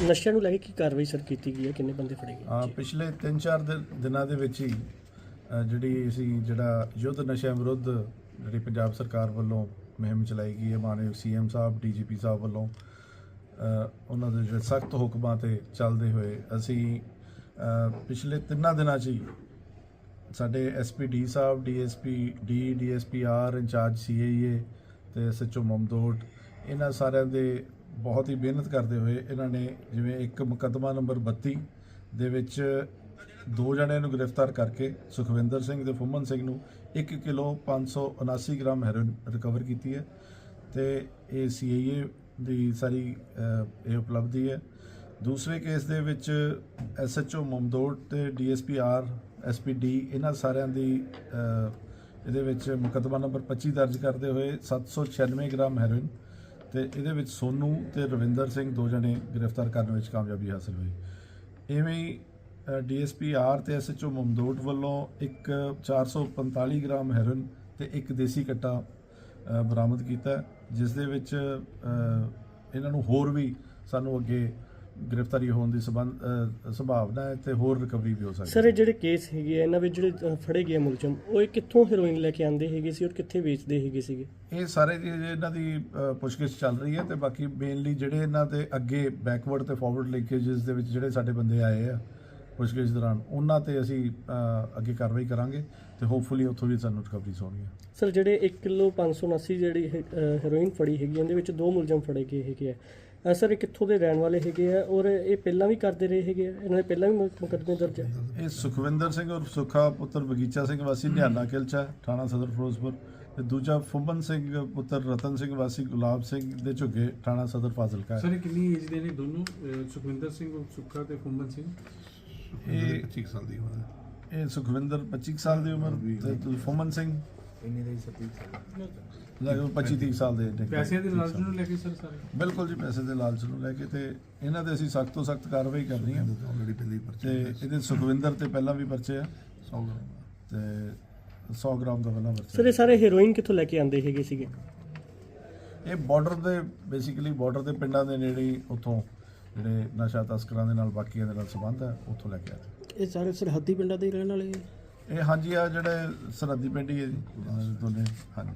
ਨਸ਼ਿਆਂ ਨੂੰ ਲੈ ਕੇ ਕੀ ਕਾਰਵਾਈ ਸਰ ਕੀਤੀ ਗਈ ਹੈ? ਕਿੰਨੇ ਬੰਦੇ ਫੜੇ ਗਏ? ਆ ਪਿਛਲੇ 3-4 ਦਿਨਾਂ ਦੇ ਵਿੱਚ ਹੀ ਅ, ਜਿਹੜੀ ਅਸੀਂ ਜਿਹੜਾ ਯੁੱਧ ਨਸ਼ਿਆਂ ਵਿਰੁੱਧ ਜਿਹੜੀ ਪੰਜਾਬ ਸਰਕਾਰ ਵੱਲੋਂ ਮੁਹਿੰਮ ਚਲਾਈ ਗਈ ਹੈ ਮਾਨਯੋਗ ਸੀਐਮ ਸਾਹਿਬ ਡੀਜੀਪੀ ਸਾਹਿਬ ਵੱਲੋਂ ਅ, ਉਹਨਾਂ ਦੇ ਜਿਹੜੇ ਸਖਤ ਹੁਕਮਾਂ ਤੇ ਚੱਲਦੇ ਹੋਏ ਅਸੀਂ ਅ, ਪਿਛਲੇ ਤਿੰਨਾਂ ਦਿਨਾਂ 'ਚ ਹੀ ਸਾਡੇ ਐਸਪੀ ਡੀ ਸਾਹਿਬ DSP D DSP R incharge CIA ਤੇ ਐਸਐਚਓ ਮਮਦੋਟ ਇਹਨਾਂ ਸਾਰਿਆਂ ਦੇ ਬਹੁਤ ਹੀ ਮਿਹਨਤ ਕਰਦੇ ਹੋਏ ਇਹਨਾਂ ਨੇ ਜਿਵੇਂ ਇੱਕ ਮੁਕੱਦਮਾ ਨੰਬਰ 32 ਦੇ ਵਿੱਚ ਦੋ ਜਣਿਆਂ ਨੂੰ ਗ੍ਰਿਫਤਾਰ ਕਰਕੇ ਸੁਖਵਿੰਦਰ ਸਿੰਘ ਤੇ ਫੁੰਮਨ ਸਿੰਘ ਨੂੰ 1 ਕਿਲੋ 579 ਗ੍ਰਾਮ ਹੈਰੋਇਨ ਰਿਕਵਰ ਕੀਤੀ ਹੈ ਤੇ ਇਹ ਸੀਏਏ ਦੀ ਸਾਰੀ ਇਹ ਉਪਲਬਧੀ ਹੈ। ਦੂਸਰੇ ਕੇਸ ਦੇ ਵਿੱਚ ਐਸਐਚਓ ਮਮਦੋਟ ਤੇ ਡੀਐਸਪੀ ਆਰ ਐਸਪੀਡੀ ਇਹਨਾਂ ਸਾਰਿਆਂ ਦੀ ਇਹਦੇ ਵਿੱਚ ਮੁਕੱਦਮਾ ਨੰਬਰ 25 ਦਰਜ ਕਰਦੇ ਹੋਏ 796 ਗ੍ਰਾਮ ਹੈਰੋਇਨ ਤੇ ਇਹਦੇ ਵਿੱਚ ਸੋਨੂ ਤੇ ਰਵਿੰਦਰ ਸਿੰਘ ਦੋ ਜਣੇ ਗ੍ਰਿਫਤਾਰ ਕਰਨ ਵਿੱਚ ਕਾਮਯਾਬੀ ਹਾਸਲ ਹੋਈ। ਐਵੇਂ ਹੀ ਡੀਐਸਪੀ ਆਰ ਤੇ ਐਸਐਚਓ ਮਮਦੋਟ ਵੱਲੋਂ ਇੱਕ 445 ਗ੍ਰਾਮ ਹੈਰੋਇਨ ਤੇ ਇੱਕ ਦੇਸੀ ਕੱਟਾ ਬਰਾਮਦ ਕੀਤਾ, ਜਿਸ ਦੇ ਵਿੱਚ ਇਹਨਾਂ ਨੂੰ ਹੋਰ ਵੀ ਸਾਨੂੰ ਅੱਗੇ ਗ੍ਰਿਫਤਾਰੀ ਹੋਣ ਦੀ ਸੰਬੰਧ ਅ, ਸੰਭਾਵਨਾ ਹੈ ਤੇ ਹੋਰ ਰਿਕਵਰੀ ਵੀ ਹੋ ਸਕਦੀ ਸਰ ਹੈ। ਇਹ ਜਿਹੜੇ ਕੇਸ ਹੈਗੇ ਆ ਇਹਨਾਂ ਵਿੱਚ ਜਿਹੜੇ ਫੜੇ ਗਏ ਮੁਲਜ਼ਮ ਉਹ ਇਹ ਕਿੱਥੋਂ ਹੈਰੋਇਨ ਲੈ ਕੇ ਆਂਦੇ ਹੈਗੇ ਸੀ ਔਰ ਕਿੱਥੇ ਵੇਚਦੇ ਹੈਗੇ ਸੀਗੇ? ਇਹ ਸਾਰੇ ਇਹਨਾਂ ਦੀ ਪੁੱਛਗਿੱਛ ਚੱਲ ਰਹੀ ਹੈ ਤੇ ਬਾਕੀ ਮੇਨਲੀ ਜਿਹੜੇ ਇਹਨਾਂ ਦੇ ਅੱਗੇ ਬੈਕਵਰਡ ਤੇ ਫਾਰਵਰਡ ਲਿੰਕੇजेस ਦੇ ਵਿੱਚ ਜਿਹੜੇ ਸਾਡੇ ਬੰਦੇ ਆਏ ਆ ਪੁੱਛਗਿੱਛ ਦੌਰਾਨ। ਉਹਨਾਂ ਤੇ ਅਸੀਂ ਅੱਗੇ ਕਾਰਵਾਈ ਕਰਾਂਗੇ ਤੇ ਹੋਪਫੁਲੀ ਉੱਥੋਂ ਵੀ ਸਾਨੂੰ ਰਿਕਵਰੀਜ਼ ਹੋਣਗੀਆਂ ਸਰ ਜਿਹੜੇ 1 ਕਿਲੋ 579 ਜਿਹੜੀ ਹੈਰੋਇਨ ਫੜੀ ਹੈਗੀ ਉਹਦੇ ਵਿੱਚ ਦੋ ਮੁਲਜ਼ਮ ਫੜੇ ਗਏ ਹੈਗੇ ਆ। ਸਰ ਇਹ ਕਿੱਥੋਂ ਦੇ ਰਹਿਣ ਵਾਲੇ ਹੈਗੇ ਆ ਔਰ ਇਹ ਪਹਿਲਾਂ ਵੀ ਕਰਦੇ ਰਹੇ ਹੈਗੇ ਆ? ਇਹਨਾਂ ਦੇ ਪਹਿਲਾਂ ਵੀ ਮੁਕੱਦਮੇ ਦਰਜ ਹੈ ਇਹ ਸੁਖਵਿੰਦਰ ਸਿੰਘ ਔਰ ਸੁਖਾ ਪੁੱਤਰ ਬਗੀਚਾ ਸਿੰਘ ਵਾਸੀ ਨਿਹਾਨਾ ਕਿਲਚਾ ਥਾਣਾ ਸਦਰ ਫਿਰੋਜ਼ਪੁਰ। ਤੇ ਦੂਜਾ ਫੁੰਬਨ ਸਿੰਘ ਪੁੱਤਰ ਰਤਨ ਸਿੰਘ ਵਾਸੀ ਗੁਲਾਬ ਸਿੰਘ ਦੇ ਝੁੱਗੇ ਥਾਣਾ ਸਦਰ ਫਾਜ਼ਿਲਕਾ ਸਰ ਕਿੰਨੀ ਏਜ ਦੇ ਨੇ ਦੋਨੋਂ? ਸੁਖਵਿੰਦਰ ਸਿੰਘ ਸੁੱਖਾ ਤੇ ਫੁੰਬਨ ਸਿੰਘ? ਇਹ 25 ਸਾਲ ਦੀ ਉਮਰ ਹੈ। ਇਹ ਸੁਖਵਿੰਦਰ 25 ਸਾਲ ਦੀ ਉਮਰ ਤੇ ਦੂ- ਫੁੰਬਨ ਸਿੰਘ? ਲਗਭਗ 25 30 ਸਾਲ ਦੇ ਨੇ। ਪੈਸਿਆਂ ਦੇ ਲਾਲਚ ਨੂੰ ਲੈ ਕੇ ਸਰ ਸਾਰੇ। ਬਿਲਕੁਲ ਜੀ ਪੈਸੇ ਦੇ ਲਾਲਚ ਨੂੰ ਲੈ ਕੇ ਤੇ ਇਹਨਾਂ ਦੇ ਅਸੀਂ ਸਖਤ ਤੋਂ ਸਖਤ ਕਾਰਵਾਈ ਕਰਨੀ ਹੈ ਆਲਰੇਡੀ ਪਹਿਲੇ ਹੀ ਤੇ ਪਰਚੇ ਇਹਦੇ ਸੁਖਵਿੰਦਰ ਤੇ ਪਹਿਲਾਂ ਵੀ ਪਰਚੇ ਆ। 100 ਗ੍ਰਾਮ। ਤੇ 100 ਗ੍ਰਾਮ ਦਾ ਪਹਿਲਾਂ ਪਰਚਾ। ਸਰ ਇਹ ਸਾਰੇ ਹੈਰੋਇਨ ਕਿੱਥੋਂ ਲੈ ਕੇ ਆਂਦੇ ਹੈਗੇ ਸੀਗੇ? ਇਹ ਬਾਰਡਰ ਦੇ ਬੇਸਿਕਲੀ ਬਾਰਡਰ ਦੇ ਪਿੰਡਾਂ ਦੇ ਨੇੜੇ ਉੱਥੋਂ ਜਿਹੜੇ ਨਸ਼ਾ ਤਸਕਰਾਂ ਦੇ ਨਾਲ ਬਾਕੀਆਂ ਦੇ ਨਾਲ ਸੰਬੰਧ ਹੈ ਉੱਥੋਂ ਲੈ ਕੇ ਆਏ। ਇਹ ਸਾਰੇ ਸਰਹੱਦੀ ਪਿੰਡਾਂ ਦੇ ਰਹਿਣ ਵਾਲੇ ਇਹ ਹਾਂਜੀ ਆ ਜਿਹੜੇ ਸਰਹੱਦੀ ਪਿੰਡ ਹੀ ਹੈ ਜੀ ਦੋਨੇ ਹਾਂਜੀ।